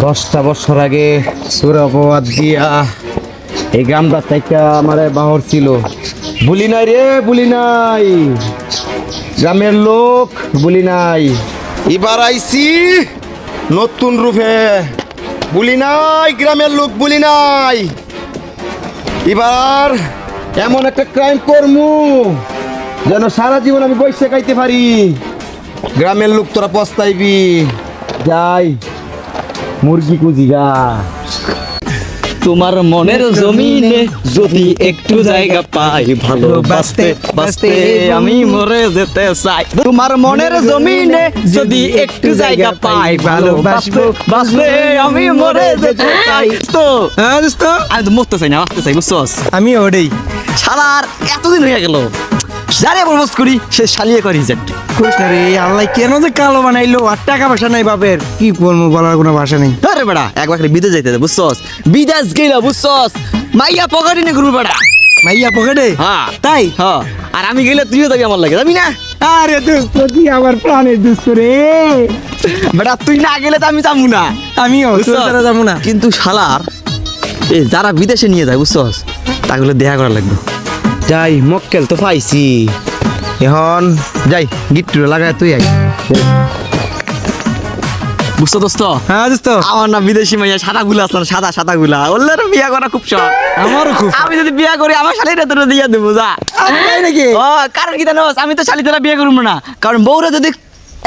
দশটা বছর আগে সুর অপবাদ দিয়া এই গ্রামটা থেকে আমার বাহর ছিল। বলি নাই রে, বলি নাই। গ্রামের লোক, বলি নাই। এবার আইছি নতুন রূপে। বলি নাই, গ্রামের লোক, বলি নাই। এবার এমন একটা ক্রাইম করমু, যেন সারা জীবন আমি বৈশে খাইতে পারি। গ্রামের লোক তোরা পস্তাইবি। যাই। মুরগি কুজিগা তোমার মনের জমিনে যদি একটু জায়গা পাই ভালোবাসতে বাসতে আমি মরে যেতে চাই। তোমার মনের জমিনে যদি একটু জায়গা পাই ভালোবাসতে বাসতে আমি মরে যেতে চাই। তো হ্যাঁ দোস্ত আমি তো মরতে চাই না বাঁচতে চাই বুঝছস? আমি ওটাই শালার এতদিন হয়ে গেল। যারে প্রপোজ করি সে শালিয়ে করি রিজেক্ট। খুশ না রে আল্লাহ কেন যে কালো বানাইলো? আর টাকা পয়সা নাই বাপের। কি করব বলার কোনো ভাষা নেই। আরে বেড়া একবার বিদেশ যাইতে দে, বুঝছস? বিদেশ গেলা বুঝছস? মাইয়া পকেটে নিয়ে ঘুরবো বেড়া। মাইয়া পকেটে? হ্যাঁ। তাই? হ্যাঁ। আর আমি গেলে তুইও যাবি আমার লাগে যাবি না? আরে দোস্ত কি আমার প্রাণের দোস্ত রে? বেটা তুই না গেলে তো আমি যাব না। আমিও যাব না। কিন্তু শালার যারা বিদেশে নিয়ে যায় বুঝছস? তাগুলো দেখা করা লাগবে। যাই মক্কেল তো পাইছি। এখন যাই গিট্টু লাগায় তুই আই। বুঝছ দোস্ত? হ্যাঁ দোস্ত। আমার না বিদেশি মাইয়া সাদা গুলা আসলাম সাদা সাদা গুলা ওল্লার বিয়া করা খুব শখ। আমারও খুব আমি যদি বিয়া করি আমার শালিটা তোরা দিয়ে দেবো যা। নাকি? ও কারণ কি জানোস? আমি তো শালি তোরা বিয়ে করব না। কারণ বউরা যদি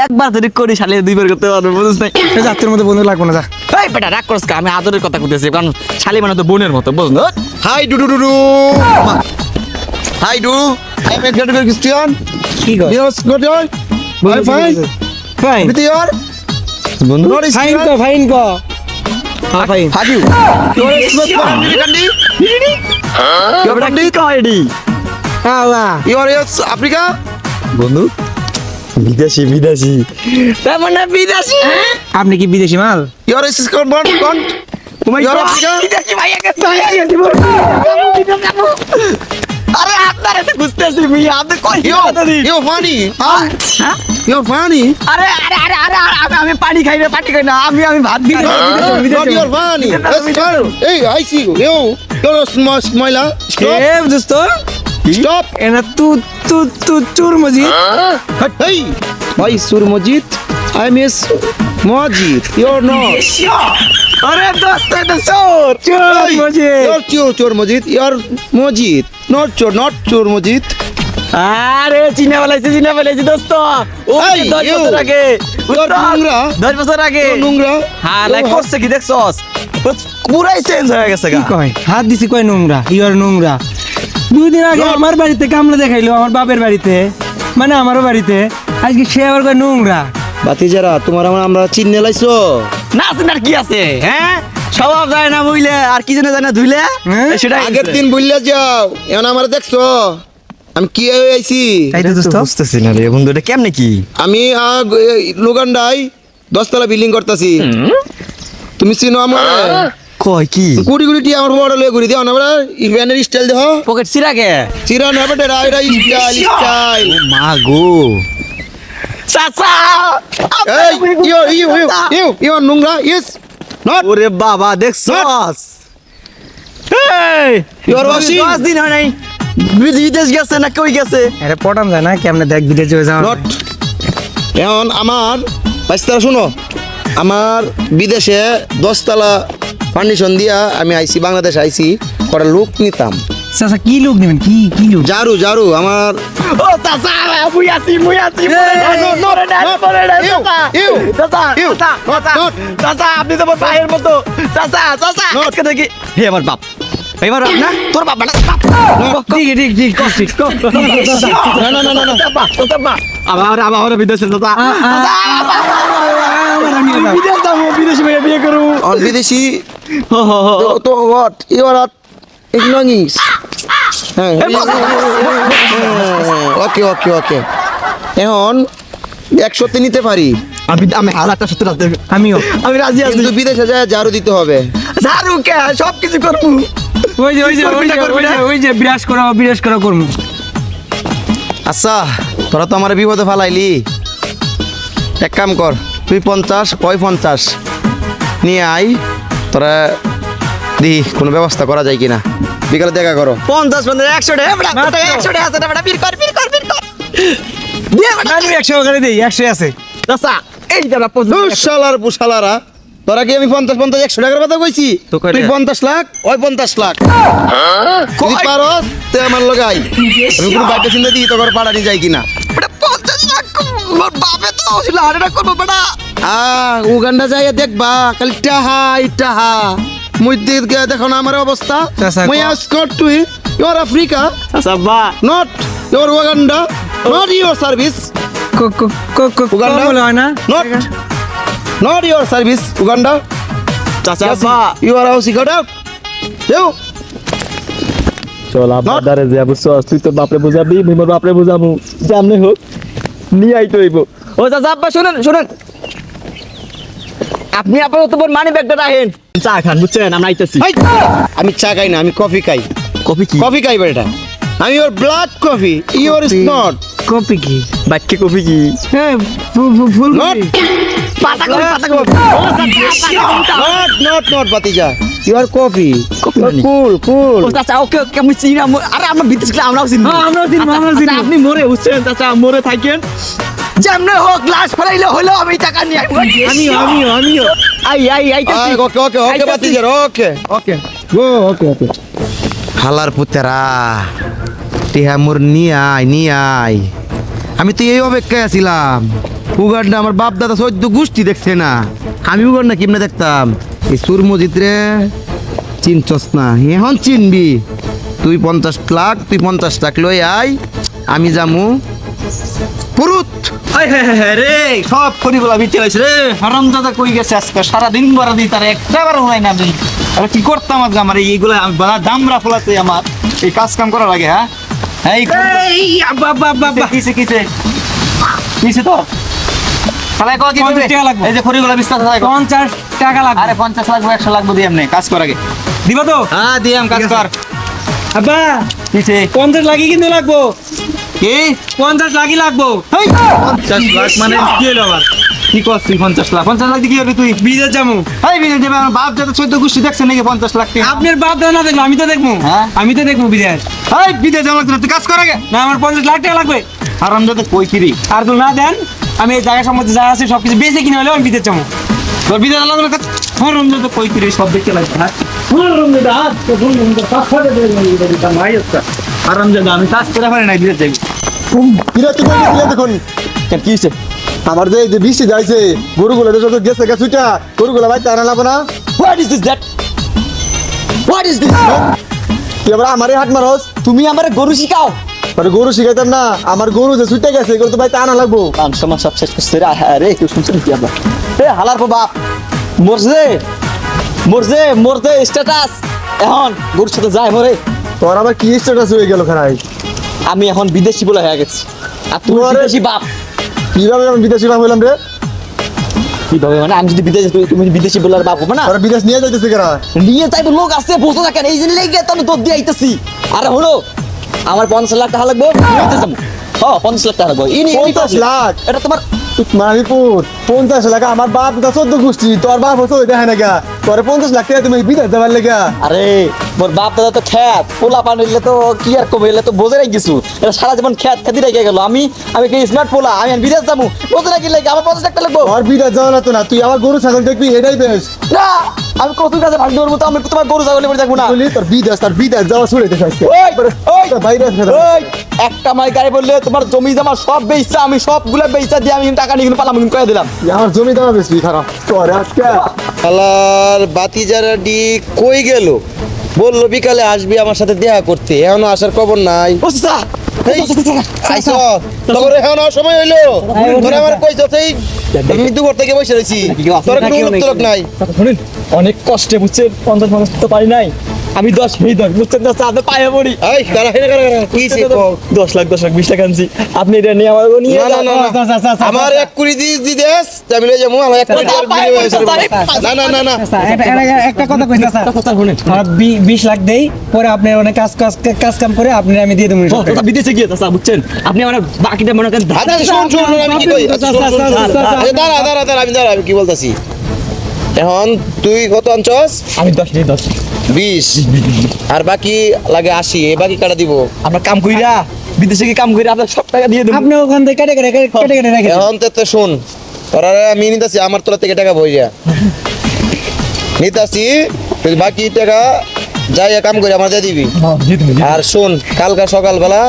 একবার যদি করি শালি দুইবার করতে পারব নাই? যাত্রের মধ্যে বন্ধু লাগবো না যা। এই বেটা রাগ করস কা? আমি আদরের কথা কইতেছি কারণ শালি মানে তো বোনের মতো বুঝ না? Hi do do do do hi do I a great Christian কি কর yes good joy bye fine fine with your বন্ধু নট ফাইন কো ফাইন কো হ্যাঁ fine how you your is candy candy your বেটা কান্ডি কি কয় এডি হ্যাঁ ওয়া ইয়োর আফ্রিকা বন্ধু বিদেশি বিদেশি তার মানে বিদেশি আপনি কি বিদেশি মাল? ইজ কন্ট কন্ট Oh my You're God, Africa? বিদেশি ভাইয়া কে ভাইয়া কে দিব আরে আপনারা তো বুঝতেছি ভাইয়া আপনি কই ইয়ো কথা দিন ইয়ো ফানি হ্যাঁ? ইয়ো ফানি আরে আরে আরে আরে আরে, আমি আমি পানি খাই না পানি খাই না আমি আমি ভাত. Let's go. Hey, I see you. Yo, you're a small smiler. Stop. এ দোস্ত Stop. এনা তু তু তু চুর মজি Hey, why Surmajit? I miss Majid. You're not. আরে দোস্ত এটা চোর চুর Hey, মজি You're Chor Chor Majid. You're Majid. Not Chor, not Chor Majid. আরে চিনা বলাইছি চিনা বলাইছি দোস্ত। ও দশ বছর আগে নোংরা। দশ বছর আগে। নোংরা। হ্যাঁ লাইক করছে কি দেখছস? পুরাই চেঞ্জ হয়ে গেছে গা। কয়? হাত দিছি কয় নোংরা? ইয়র নোংরা। দুই দিন আগে আমার বাড়িতে কামলা দেখাইলো আমার বাপের বাড়িতে। মানে আমারও বাড়িতে। আজকে সে আবার কয় নোংরা। বাতিজারা তোমার আমার আমরা চিনে লাইছো? না চিনার কি আছে হ্যাঁ? স্বভাব যায় না বুঝলে আর কি জানে যায় না ধুইলে হ্যাঁ? সেটা আগের দিন বললে যাও এখন আমার দেখছ আমি কি হয়ে আইছি তাই তো দোস্ত বুঝতেছি না রে বন্ধু এটা কেমনে কি আমি লুগান্ডাই দশতলা বিল্ডিং করতেছি তুমি চিনো আমার কয় কি কুড়ি কুড়ি টি আমার বড় লয়ে ঘুরি দিও না বড় ইভেনের স্টাইল দেহ পকেট চিরা না বেটে রাইরা স্টাইল স্টাইল মা গো চাচা এই you you you you you নোংরা ইয়েস ওরে বাবা দেখছস এই! You are পাঁচ দিন হয় নাই। বিদেশ গেছে না কই গেছে? আরে পটাম যায় না কেমনে দেখ বিদেশ হয়ে যাও নট এখন আমার বাইশতলা শুনো। আমার বিদেশে দশতলা পার্মিশন দিয়া আমি আইছি বাংলাদেশ আইছি কটা লোক নিতাম। চাচা কি লোক নেবেন কি কি লোক জারু জারু আমার ও চাচা মুই আছি মুই আছি no, no, not. Ew, ew, চাচা ew, চাচা চাচা আপনি তো আমার ভাইয়ের মতো চাচা চাচা Not. আজকে দেখি হে আমার বাপ বাপ না তোর বাপ না বাপ ঠিক ঠিক ঠিক ঠিক না না না না না আবার আবার বিদেশে চাচা বিদেশ যাব বিদেশি মেয়ে বিয়ে করব বিদেশি তো তো হোয়াট ইউ আর হ্যাঁ ওকে ওকে ওকে এখন একশোতে নিতে পারি। আমি আমি হাজারটা সত্তর রাখতে আমিও। আমি রাজি আছি। কিন্তু বিদেশে যায় জারু দিতে হবে। ঝাড়ু কে? সব কিছু করব। ওই যে ওই যে ওই যে ওই যে বিরাজ করা বিরাজ করা করব। আচ্ছা তোরা তো আমার বিপদে ফালাইলি। এক কাম কর তুই পঞ্চাশ ওই পঞ্চাশ? নিয়ে আই তোরা দি কোনো ব্যবস্থা করা যায় কিনা। বিকালে দেখা করো। পঞ্চাশ পঞ্চাশ একশো টাকা। একশো টাকা আছে বেটা, বীর কর, বীর কর, বীর কর। আমি একশো করে দিই একশো আছে। চাচা, এই দাঁড়া, শালার পুশালারা তোরা কি আমি পঞ্চাশ পঞ্চাশ একশো টাকার কথা কইছি? তো কয়টা? তুই পঞ্চাশ লাখ ওই পঞ্চাশ লাখ। তুই পারস তুই আমার লগাই আমি কোনো বাইকে চিন্তা দিই তোর পাড়া নিয়ে যাই কিনা। পঞ্চাশ লাখ, বাপে তো ছিল, হার্ট অ্যাটাক করব বেটা। আ উগান্ডা যাইয়া দেখবা খালি টাহা টাহা। মুই দেখো না আমার অবস্থা। মুই আসকট তুই ইউর আফ্রিকা চাচা, বা, not your Uganda not your service ক- ক- ক- ক- উগান্ডা? হলে হয় না? Not not your service Uganda চাচা, বা। You are house got out you চল Not- দারে যে বুঝছ তুই তো বাপরে বুঝাবি মুই মোর বাপরে বুঝামু যেমনে হোক নিয়ে আইতে হইব। ও চাচা আব্বা শুনেন শুনেন। আপনি আপাতত তোর মানি ব্যাগটা রাখেন। চা খান বুঝছেন? আমরা আইতেছি! আমি চা খাই না আমি কফি খাই। কফি কি? কফি খাই বেটা। আমি your black coffee. Your is not copy কি? বাক্যে কফি কি? হ্যাঁ ফু- ফু- ফুল নট পাতা কফি পাতা কফি নট নট নট বাতিজা ইউর কফি Coffee মানে? কুল কুল ও চাচা ওকে ওকে আমি চিনি আম- আরে আমরা বিদেশ গেলে আমরাও চিনি। হ্যাঁ, আমরাও চিনি, আচ্ছা, আমরাও আচ্ছা, চিনি। আপনি মরে বুঝছেন? চাচা মরে থাকেন। যেমনে হোক লাশ ফেলাইলে হলো আমি টাকা নিয়ে আইবো আমিও আমিও আমিও আই আই আইতেছি ওকে ওকে ওকে। বাতিজা ওকে। ওকে। গো ওকে ওকে। হালার পুতেরা টিহা মোর নিয়ে আয় নিয়ে আয়। আমি তো এই অপেক্ষায় আছিলাম। উগান্ডা আমার বাপ দাদা সদ্য গোষ্ঠী দেখছে না। আমি উগান্ডা কেমনে দেখতাম? এই সুরমজিৎ রে চিনছস না। এখন চিনবি। তুই পঞ্চাশ লাখ তুই পঞ্চাশ লাখ লই আয়। আমি যামু। পুরুত! রে সব করিগুলা বিচে লাইছে রে। হারাম দাদা কই গেছে আজকে? সারাদিন বড় দিই তার একটা বার হয় না আমি কি করতাম আজকে আমার? এইগুলা আমি বানা দামরা ফলাতে আমার। এই কাজ কাম করা লাগে হ্যাঁ? এই আব্বা আব্বা আব্বা কিসে কিসে কিসে? তো? তাহলে কয় কি করবে? এই যে খড়িগুলা বিস্তার থাকে পঞ্চাশ টাকা লাগবে। আরে পঞ্চাশ লাগবে একশো লাগবে দিয়ে এমনি। কাজ কর আগে। দিবা তো? হ্যাঁ দিয়ে আম কাজ কর। আব্বা কিসে? পঞ্চাশ লাগি কিন্তু লাগবো? কি? পঞ্চাশ লাগি লাগবো। হেই, পঞ্চাশ লাখ মানে কি হলো আবার? কি করছিস তুই পঞ্চাশ লাখ? পঞ্চাশ লাখ দিয়ে কি হবে তুই? বিদেশ যাব। এই বিদেশ যাবে? আমার বাপ যত চোদ্দ গোষ্ঠী দেখছে নাকি পঞ্চাশ লাখ টাকা? আপনার বাপ দাদা না দেখব আমি তো দেখব। হ্যাঁ? আমি তো দেখব বিদেশ। এই বিদেশ যাওয়া লাগবে না, তুই কাজ কর আগে। না আমার পঞ্চাশ লাখ টাকা লাগবে। আরাম যাতে কই কিরি আর তো না দেন আমি এই জায়গা সম্বন্ধে যা আছে সবকিছু বেঁচে কিনে হলেও আমি বিদেশ যাব। তোর বিদেশ যাওয়া লাগবে কাজ আরাম যাতে কই কিরি সব দেখতে লাগবে হ্যাঁ? তো পাঁচ হাজার। আরাম আমি কাজ করে পারি না বিদেশ যাবি। দেখুন কেন কি হয়েছে? আমার যে এই যে বৃষ্টি যাইছে গরুগুলো তো সব গেছে গেছে উইটা গরুগুলো ভাই তারা লাভ না। What is this that what is this তুই আবার হাট মারস? তুমি আমার গরু শিখাও। আরে গরু শিখাইতাম না আমার গরু যে সুইটা গেছে এগুলো তো ভাই তা আনা লাগবো মান সম্মান সব শেষ করছে রে হ্যাঁ রে কেউ শুনছে নাকি আবার? এ হালার বাপ মরছে মরছে মরছে স্ট্যাটাস এখন গরুর সাথে যায় মরে। তোর আবার কি স্ট্যাটাস হয়ে গেল খারাই? আমি এখন বিদেশি বলে হয়ে গেছি। আর তুমি বিদেশি বাপ। কীভাবে আমি বিদেশি বাপ হইলাম রে? কীভাবে মানে আমি যদি বিদেশে তুমি- বিদেশি বলার বাপ হবে না? তোরা বিদেশ নিয়ে যাইতেছে কেন নিয়ে যাইবো লোক আছে বসে থাকেন এই জন্য লেগে তো আমি তোর দিয়ে আইতেছি। আর হলো আমার পঞ্চাশ লাখ টাকা লাগবো হ্যাঁ পঞ্চাশ লাখ টাকা লাগবো। ইনি পঞ্চাশ লাখ? এটা তোমার মানিপুর। পঞ্চাশ লাখ আমার বাপ তা চোদ্দ গোষ্ঠী তোর বাপ হচ্ছে দেখা না গা তোর পঞ্চাশ লাখ টাকা তুমি বিদেশ যাবার লেগা। আরে মোর বাপ দাদা তো খ্যাত পোলা পান হইলে তো কি আর কবে হইলে তো বোঝে রাখ গেছু এটা সারা জীবন খ্যাত খ্যাতি রেখে গেল। আমি আমি কি স্মার্ট পোলা? আমি বিদেশ যাব। বোঝে রাখি লাগে? আমার পঞ্চাশ লাখ টাকা লাগবো। আর বিদেশ যাওয়া না তো না তুই আমার গরু ছাগল দেখবি এটাই বেশ না! আমি কতুর কাছে ভাগ ধরবো তো আমি তোমার গরু ছাগলে পড়ে থাকব না। বলি তোর বিদেশ তোর বিদেশ যাওয়া শুনে দেখে আজকে। ওই, ওই, তোর বাইরে আছে না। ওই, একটা মাই গাড়ি বললে তোমার জমি জমা সব বেচছা আমি সবগুলো বেচা দিয়ে আমি টাকা নিয়ে কিন্তু পালাম কিন্তু কয়ে দিলাম আমার জমি দাম বেশি খারাপ। তোর আজকে। শালার বাতিজারাডি কই গেল? বলল বিকালে আসবি আমার সাথে দেখা করতে এখনও আসার খবর নাই। আইসো তোর এখন সময় হইল। তোর আমার কইছ সেই মৃত্যু ঘর থেকে বসে রয়েছি। তোর কোনো উত্তরক নাই। অনেক কষ্টে বুঝছে পঞ্চাশ পঞ্চাশ তো পারি নাই। আমি দশ এই দশ বুঝছেন চাচা আপনি পায়ে পড়ি? দশ লাখ দশ লাখ বিশ টাকা আনছি। আপনি এটা নিয়ে আমার নিয়ে না না না না আমার এক কুড়ি দি দি দেস আমি লই যাব আমার এক কুড়ি। না না না একটা কথা কই চাচা বিশ লাখ দেই পরে আপনি অনেক কাজ কাজ কাজ কাম করে আপনি আমি দিয়ে দেবো। বিদেশে গিয়ে চাচা বুঝছেন? আপনি আমার বাকিটা মনে করেন আচ্ছা শোন শোন আমি কি কই? আচ্ছা, দাঁড়া দাঁড়া দাঁড়া আমি দাঁড়া আমি কি বলতাছি? এখন তুই কত আনছস? আমি দশ দশ। বিশ। আর বাকি লাগে আশি এই বাকি কাটা দিব। আমরা কাম কইরা বিদেশে গিয়ে কাম কইরা আপনার সব টাকা দিয়ে দেবো? আপনি ওখান থেকে কেটে কেটে কেটে কেটে কেটে রেখে এখন তো তো শোন তোরা আমি নিতাছি আমার তোলা থেকে টাকা বই যা নিতাছি তুই বাকি টাকা যাই কাম করে আমার দিয়ে দিবি। আর শোন কালকা সকালবেলা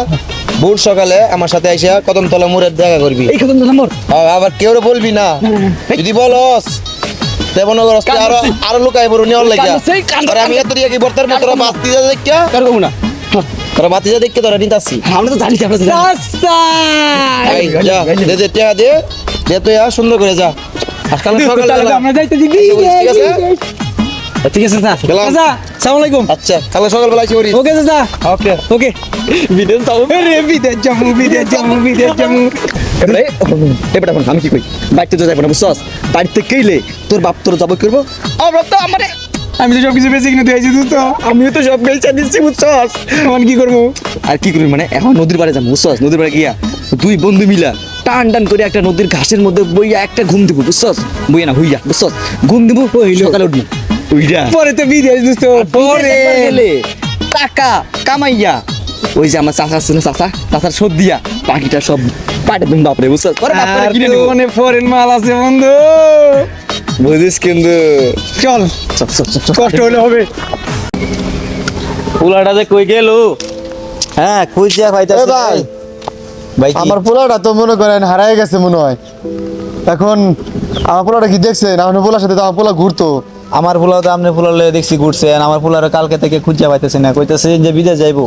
ভোর সকালে আমার সাথে আইসা কদম তলা মুড়ের দেখা করবি। এই কত নম্বর আর আবার কেউ বলবি না। যদি বলস তেমন করস তুই আরও আরও লুকাই বড় নিয়ে লাগিয়া। আরে। আমি এত দিয়ে কি বর্তার মতো বাতি যা দেখিয়া কার কমু না? তোরা বাতি যা দেখে তোরা নিতাছি আমরা তো জানি আমরা তো যা দে দে টিয়া দে। দে তো আ সুন্দর করে যা। আজকাল সকালে আমরা যাইতে দিবি। ঠিক আছে? ঠিক আছে স্যার। গেলাম। চাচা সালাম আলাইকুম। আচ্ছা সকালবেলা আসি ওকে চাচা ওকে। ওকে। বিদেশ রে বিদেশ যাব বিদেশ যাব বিদেশ যাব। এবারে এবারে আমি কি কই? তো যাব না বুঝছস? বাড়িতে কেইলে তোর বাপ তোর যাব করব? আমরা তো আমারে আমি তো সব কিছু বেশি কিনে দিয়েছি তুই তো আমিও তো সব বেচা দিচ্ছি বুঝছস? এখন কি করব? আর কি করবি মানে এখন নদীর পাড়ে যাব বুঝছস? নদীর পাড়ে গিয়া দুই বন্ধু মিলা টান টান করে একটা নদীর ঘাসের মধ্যে বইয়া একটা ঘুম দিব বুঝছস? বইয়া না হইয়া বুঝছস? ঘুম দিব সকালে উঠবো। পরে তো বিদেশ পরে। টাকা কামাইয়া। ওই যে আমার চাচা ছিল চাচা। চাচার সব দিয়া বাকিটা সব পাটে তুমি বাপরে বুঝছস? পরে বাপ করে আর কিনে নেব। মনে ফরেন মাল আছে বন্ধু। বুঝিস কিন্তু। চল। কষ্ট হলে হবে। পোলাটা যে কই গেল? হ্যাঁ কই যা এ পাইতাছি ভাই ভাই আমার পোলাটা তো মনে করেন হারাই গেছে মনে হয়। এখন আমার পোলাটা কি দেখছেন আমার পোলার সাথে তো আমার পোলা ঘুরতো। আমার পোলাও তো আপনি পোলালে দেখছি ঘুরছে, আর আমার পোলার কালকে থেকে খুঁজে পাইতেছি না, কইতেছে যে বিদেশ যাইবো।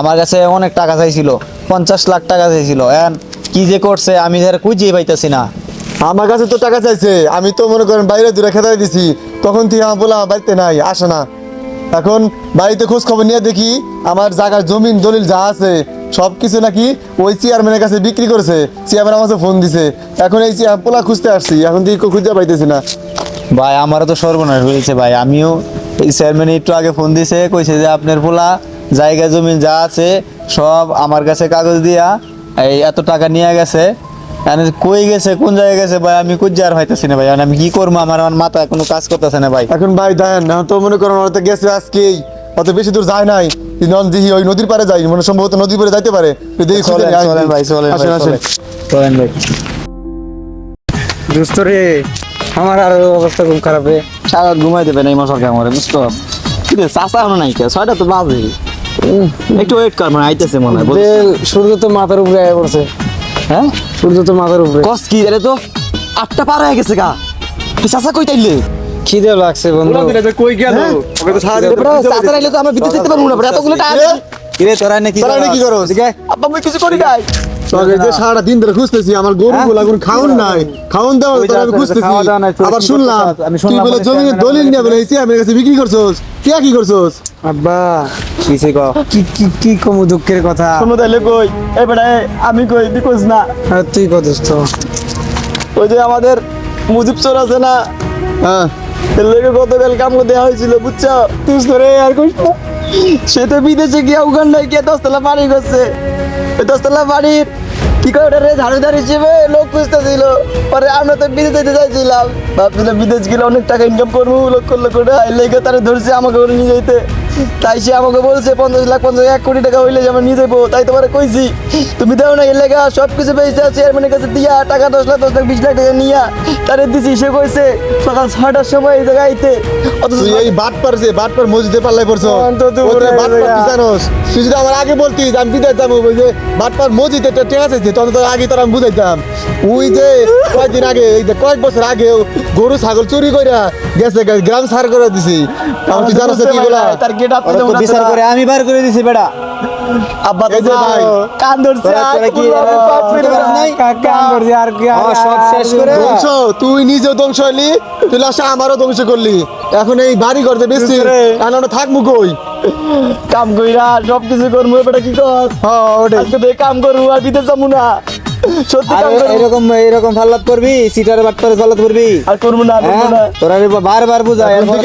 আমার কাছে অনেক টাকা চাইছিল, পঞ্চাশ লাখ টাকা চাইছিল এন কি যে করছে আমি ধর খুঁজেই পাইতেছি না। আমার কাছে তো টাকা চাইছে, আমি তো মনে করেন বাইরে দূরে খেতাই দিছি, তখন থেকে আমার আমার বাড়িতে নাই, আসে না। এখন বাড়িতে খোঁজ খবর নিয়ে দেখি আমার জায়গার জমিন, দলিল যা আছে সব কিছু নাকি ওই চেয়ারম্যানের কাছে বিক্রি করেছে চেয়ারম্যান আমার ফোন দিছে। এখন এই চেয়ার পোলা খুঁজতে আসছি, এখন থেকে খুঁজতে পাইতেছি না। ভাই আমারও তো সর্বনাশ হয়েছে ভাই। আমিও এই চেয়ারম্যান একটু আগে ফোন দিছে কইছে যে আপনার পোলা জায়গা জমিন যা আছে সব আমার কাছে কাগজ দিয়া এই এত টাকা নিয়ে গেছে। কই গেছে কোন জায়গায় গেছে ভাই? আমি আর হইতেছি না ভাই। আমি কি করব? আমার আমার মাথা কোনো কাজ করতেছে না ভাই। এখন ভাই দেন এখন তো মনে করেন ওরা তো গেছে আজকেই। অত বেশি দূর যায় নাই। ওই নদীর পারে যাই মানে সম্ভবত নদীর পারে যাইতে পারে। চলেন ভাই চলেন ভাই। চলেন ভাই। দোস্ত রে আমার আর অবস্থা খুব খারাপ রে। সারা ঘুমাই দেবে না এই মশার কামড়ে বুঝতো কি চাষা হলো নাই কে ছয়টা তো বাজে। একটু ওয়েট কর মানে আইতেছে মনে হয় সূর্য তো মাথার উপরে আয়া পড়ছে। হ্যাঁ? সূর্য তো মাথার উপরে। কস কি তো? আটটা পার হয়ে গেছে গা। তুই চাচা কই তাইলে? খিদে লাগছে বন্ধু। কই গেল? ওকে তো চাচা রাইলে তো আমরা বিদ্যুৎ যেতে পারব না এতগুলো টাকা কি রে তোরা নাকি তোরা নাকি? আব্বা আমি কিছু করি নাই। সারা দিন ধরে খুঁজতেছি আমার গরু কোনো খাওন নাই খাওন তোরা আমি খুঁজতেছি। আবার শুনলাম করতেছস? তুই বলে বলে দলিল নিয়ে বলে এই কাছে বিক্রি করছস কে কি করছস? আব্বা কিসে কও কি কি কি কম দুঃখের কথা? শোনো তাইলে কই এবারে আমি কই তুই কইস না। তুই দোস্ত? ওই যে আমাদের মুজিব চোর আছে না? হ্যাঁ। গতকাল কাম দেওয়া হয়েছিল বুঝছ? তুই তোরে আর কইস না। সে তো বিদেশে গিয়া উগান্ডায় গিয়ে দশতলা বাড়ি করছে। দশতলা বাড়ির কি করে ওটা রে ঝাড়ু ঝাড়ুদার হিসেবে লোক খুঁজতেছিল। পরে আমরা তো বিদেশ যেতে চাইছিলাম। ভাবছিলাম বিদেশ গেলে অনেক টাকা ইনকাম করব লোক টাকা। এর লেগে তারা ধরছে আমাকে করে নিয়ে যেতে তাই সে আমাকে বলছে পঞ্চাশ লাখ পঞ্চাশ এক কোটি টাকা হইলে যে আমরা নিয়ে যাব। তাই তোমার কইছি তুমি দাও না এর লেগা সব কিছু পেয়েছে চেয়ারম্যানের কাছে দিয়া টাকা দশ লাখ দশ লাখ বিশ লাখ টাকা নিয়া তারে দিছি। সে কইছে সকাল ছয়টার সময় এই জায়গায় আইতে। অথচ এই বাট পার যে বাট পার মসজিদে পাল্লাই পড়ছ বাট পার। তুই যদি আমার আগে বলতিস আমি বিদেশ যাব ওই যে বাট পার মসজিদে একটা টেকা চাইছে তখন তো আগে তোর আমি বুঝাইতাম। ওই যে কয়েকদিন আগে এই যে কয়েক বছর আগে গরু ছাগল চুরি কইরা গেছে গ্রাম সার করে দিছি। আমার তুই জানোস কি বলা? তার গেট বিচার করে আমি বার করে দিছি বেটা। আব্বা ভাই কান ধরছে কি আর কি সব শেষ করে। ধ্বংস তুই নিজেও ধ্বংস হলি তুই আমারও ধ্বংস করলি। এখন এই বাড়ি করতে বেশি থাকব কই? কাম কইরা সব কিছু করব বেটা কি কর হ্যাঁ ওটাই। কাম করব আর বিদেশ যাব না। সত্যি কাম করব? এরকম এরকম ফাল্লাত করবি সিটার বাটপারে ফাল্লাত করবি। আর করব না করব হ্যাঁ? না। তোরা বারবার বুঝায় এখন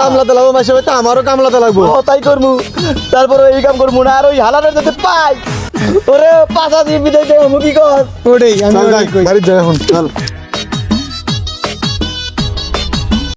কামলাতে লাগবো মাসে হইতে আমারও কামলাতে লাগবো। ও, তাই করব। তারপরে এই কাম করব না আর ওই হালানের যাতে পাই। ওরে পাশা দিয়ে বিদেশ যাব কি কর। ওটাই আমি। বাড়ির যাই এখন চল।